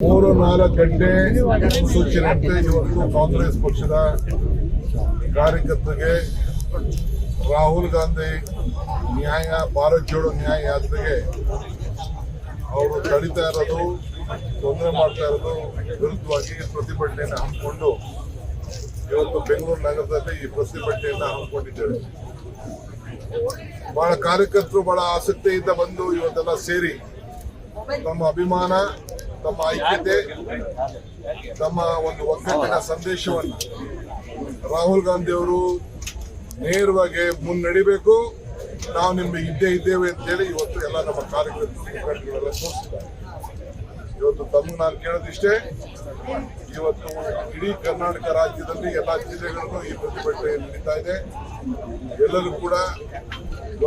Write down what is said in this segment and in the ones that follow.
ಮೂರು ನಾಲ್ಕು ಗಂಟೆ ಸೂಚನೆಯಂತೆ ಇವತ್ತು ಕಾಂಗ್ರೆಸ್ ಪಕ್ಷದ ಕಾರ್ಯಕರ್ತರಿಗೆ, ರಾಹುಲ್ ಗಾಂಧಿ ನ್ಯಾಯ, ಭಾರತ್ ಜೋಡೋ ನ್ಯಾಯ ಯಾತ್ರೆಗೆ ಅವರು ತಡಿತಾ ಇರೋದು, ತೊಂದರೆ ಮಾಡ್ತಾ ಇರೋದು ವಿರುದ್ಧವಾಗಿ ಪ್ರತಿಭಟನೆಯನ್ನು ಹಮ್ಮಿಕೊಂಡು ಇವತ್ತು ಬೆಂಗಳೂರು ನಗರದಲ್ಲಿ ಈ ಪ್ರತಿಭಟನೆಯನ್ನು ಹಮ್ಮಿಕೊಂಡಿದ್ದೇವೆ ಬಹಳ ಕಾರ್ಯಕರ್ತರು ಬಹಳ ಆಸಕ್ತಿಯಿಂದ ಬಂದು ಇವತ್ತೆಲ್ಲ ಸೇರಿ ತಮ್ಮ ಅಭಿಮಾನ ತಮ್ಮ ಐಕ್ಯತೆ ತಮ್ಮ ಒಂದು ಒಗ್ಗಟ್ಟಿನ ಸಂದೇಶವನ್ನು ರಾಹುಲ್ ಗಾಂಧಿ ಅವರು ನೇರವಾಗಿ ಮುನ್ನಡಿಬೇಕು. ನಾವು ನಿಮ್ಗೆ ಇದ್ದೇ ಇದ್ದೇವೆ ಅಂತೇಳಿ ಇವತ್ತು ಎಲ್ಲ ನಮ್ಮ ಕಾರ್ಯಕರ್ತರು ತೋರಿಸಿದ್ದಾರೆ ಇವತ್ತು ತಮ್ಮ ನಾನು ಕೇಳೋದಿಷ್ಟೇ, ಇವತ್ತು ಇಡೀ ಕರ್ನಾಟಕ ರಾಜ್ಯದಲ್ಲಿ ಎಲ್ಲ ಜಿಲ್ಲೆಗಳಲ್ಲೂ ಈ ಪ್ರತಿಭಟನೆ ನಡೀತಾ ಇದೆ. ಎಲ್ಲರೂ ಕೂಡ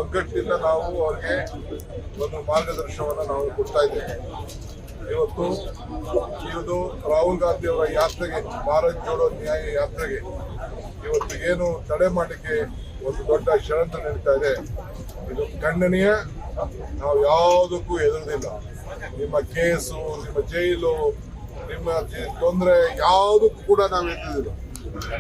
ಒಗ್ಗಟ್ಟಿಂದ ನಾವು ಅವ್ರಿಗೆ ಒಂದು ಮಾರ್ಗದರ್ಶನವನ್ನು ನಾವು ಕೊಡ್ತಾ ಇದ್ದೇವೆ. ಇವತ್ತು ಇದು ರಾಹುಲ್ ಗಾಂಧಿ ಅವರ ಯಾತ್ರೆಗೆ, ಭಾರತ್ ಜೋಡೋ ನ್ಯಾಯ ಯಾತ್ರೆಗೆ ಇವತ್ತು ಏನು ತಡೆ ಮಾಡಲಿಕ್ಕೆ ಒಂದು ದೊಡ್ಡ ಷರಂತ ನಡೀತಾ ಇದೆ. ಇದು ಖಂಡನೀಯ. ನಾವು ಯಾವುದಕ್ಕೂ ಹೆದರುದಿಲ್ಲ ನಿಮ್ಮ ಕೇಸು, ನಿಮ್ಮ ಜೈಲು, ನಿಮ್ಮ ತೊಂದರೆ ಯಾವುದಕ್ಕೂ ಕೂಡ ನಾವು ಎದುರುದಿಲ್ಲ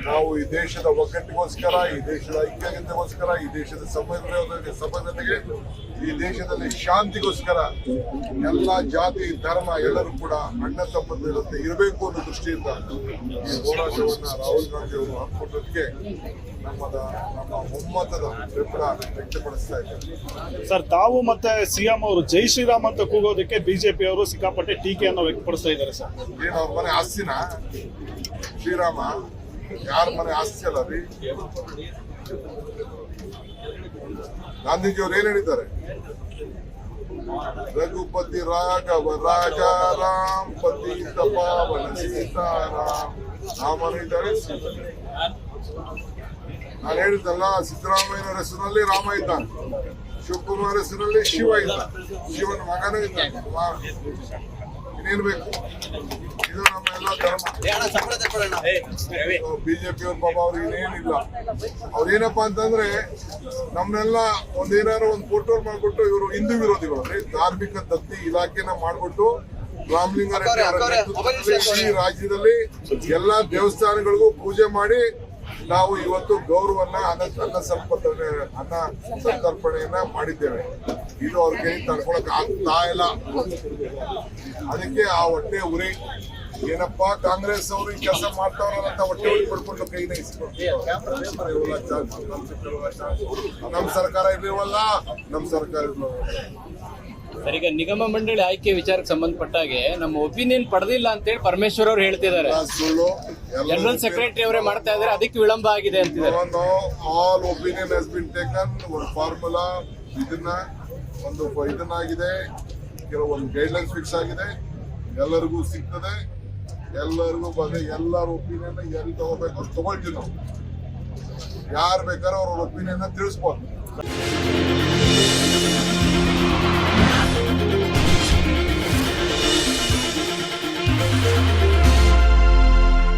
ನಾವು ಈ ದೇಶದ ಒಗ್ಗಟ್ಟಿಗೋಸ್ಕರ ಈ ದೇಶದ ಐಕ್ಯತೆಗೋಸ್ಕರ ಈ ದೇಶದ ಸಮಗ್ರತೆ ಸಮಗ್ರತೆಗೆ ಈ ದೇಶದಲ್ಲಿ ಶಾಂತಿಗೋಸ್ಕರ ಎಲ್ಲ ಜಾತಿ ಧರ್ಮ ಎಲ್ಲರೂ ಕೂಡ ಅಣ್ಣ ಇರುತ್ತೆ ಇರಬೇಕು ಅನ್ನೋ ದೃಷ್ಟಿಯಿಂದ ಈ ಹೋರಾಟವನ್ನು ರಾಹುಲ್ ಗಾಂಧಿ ಅವರು ನಮ್ಮದ ನಮ್ಮ ಒಮ್ಮತದ ಬೆಂಬಲ ವ್ಯಕ್ತಪಡಿಸ್ತಾ ಇದ್ದಾರೆ ಸರ್ ತಾವು ಮತ್ತೆ ಸಿಎಂ ಅವರು ಜೈ ಶ್ರೀರಾಮ್ ಅಂತ ಕೂಗೋದಕ್ಕೆ ಬಿಜೆಪಿ ಅವರು ಸಿಕ್ಕಾಪಟ್ಟೆ ಟೀಕೆಯನ್ನು ವ್ಯಕ್ತಪಡಿಸ್ತಾ ಇದ್ದಾರೆ ಸರ್. ಏನು ಅವ್ರ ಮನೆ ಆಸ್ತಿನ? ಶ್ರೀರಾಮ ಯಾರ ಮನೆ ಆಸ್ತಿ ಅಲ್ಲ ರೀ ಗಾಂಧೀಜಿಯವರು ಏನ್ ಹೇಳಿದ್ದಾರೆ? ರಘುಪತಿ ರಾಘವ ರಾಜ ರಾಮ್ ಪತಿ ತಪಾವನ ಸೀತಾರಾಮ್. ಮನೆ ಇದ್ದಾರೆ ನಾನು ಹೇಳಿದ್ದಲ್ಲ ಸಿದ್ದರಾಮಯ್ಯನ ಹೆಸರಿನಲ್ಲಿ ರಾಮ ಇದ್ದಾನೆ. ಶಿವಕುಮಾರ್ ಹೆಸರಿನಲ್ಲಿ ಶಿವ ಇದ್ದ ಶಿವನ ಮಗನೇ ಇದ್ದಾನೆ. ಕುಮಾರ್. ಇನ್ನೇನ್ ಬೇಕು ಇದು ನಮ್ಮ ಎಲ್ಲ ಧರ್ಮ. ಬಿಜೆಪಿ ಅವ್ರ ಪಾಪ ಅವ್ರಿಗೆ ಇನ್ನೇನಿಲ್ಲ. ಅವ್ರೇನಪ್ಪ ಅಂತಂದ್ರೆ, ನಮ್ನೆಲ್ಲ ಒಂದೇನಾರು ಒಂದು ಫೋಟೋ ಮಾಡ್ಬಿಟ್ಟು ಇವರು ಹಿಂದೂ ವಿರೋಧಿಗಳು. ಅಂದ್ರೆ ಧಾರ್ಮಿಕ ದತ್ತಿ ಇಲಾಖೆನ ಮಾಡ್ಬಿಟ್ಟು ರಾಮಲಿಂಗ ರೆಡ್ಡಿ ಅವರ ನೇತೃತ್ವದಲ್ಲಿ ಈ ರಾಜ್ಯದಲ್ಲಿ ಎಲ್ಲಾ ದೇವಸ್ಥಾನಗಳಿಗೂ ಪೂಜೆ ಮಾಡಿ ನಾವು ಇವತ್ತು ಗೌರವನ್ನ ಅನ್ನ ಅನ್ನ ಸಂಪರ್ಪಣೆ ಅನ್ನ ಸಂತರ್ಪಣೆಯನ್ನ ಮಾಡಿದ್ದೇವೆ. ಇದು ಅವ್ರ ಕೈ ತಡ್ಕೊಳಕ್ ಆಗ್ತಾ ಇಲ್ಲ. ಅದಕ್ಕೆ ಆ ಹೊಟ್ಟೆ ಉರಿ. ಏನಪ್ಪಾ, ಕಾಂಗ್ರೆಸ್ ಅವರು ಈ ಕೆಲಸ ಮಾಡ್ತಾವ್ರಂತ ಹೊಟ್ಟೆ ಉರಿ ಪಡ್ಕೊಂಡು ಕೈನ ನಮ್ ಸರ್ಕಾರ ಇರ್ಲಿವಲ್ಲ ನಮ್ ಸರ್ಕಾರ ಇರ್ಲಿವಲ್ಲ ಸರ್ ಈಗ ನಿಗಮ ಮಂಡಳಿ ಆಯ್ಕೆ ವಿಚಾರಕ್ಕೆ ಸಂಬಂಧಪಟ್ಟಾಗೆ ನಮ್ಮ ಒಪಿನಿಯನ್ ಪಡೆದಿಲ್ಲ ಅಂತೇಳಿ ಪರಮೇಶ್ವರ್ ಅವರು ಹೇಳ್ತಿದ್ದಾರೆ. ಸುಳ್ಳು ಜನರಲ್ ಸೆಕ್ರೆಟರಿ ಅವರೇ ಮಾಡ್ತಾ ಇದ್ದಾರೆ ಅದಕ್ಕೆ ವಿಳಂಬ ಆಗಿದೆ ಅಂತಿದ್ದಾರೆ. All opinion has been taken ಒಂದು ಫಾರ್ಮುಲಾ ಇದನ್ನ ಒಂದು ಇದನ್ನಾಗಿದೆ. ಕೆಲವೊಂದು ಗೈಡ್ಲೈನ್ಸ್ ಫಿಕ್ಸ್ ಆಗಿದೆ. ಎಲ್ಲರಿಗೂ ಸಿಗ್ತದೆ. ಎಲ್ಲರಿಗೂ ಬಗ್ಗೆ ಎಲ್ಲರ ಒಪಿನಿಯನ್ ಎಲ್ಲಿ ತಗೋಬೇಕು ಅಷ್ಟು ತಗೊಳ್ತೀವಿ ನಾವು. ಯಾರು ಬೇಕಾದ್ರೆ ಅವ್ರ ಒಪಿನಿಯನ್ ತಿಳಿಸ್ಬೋದು.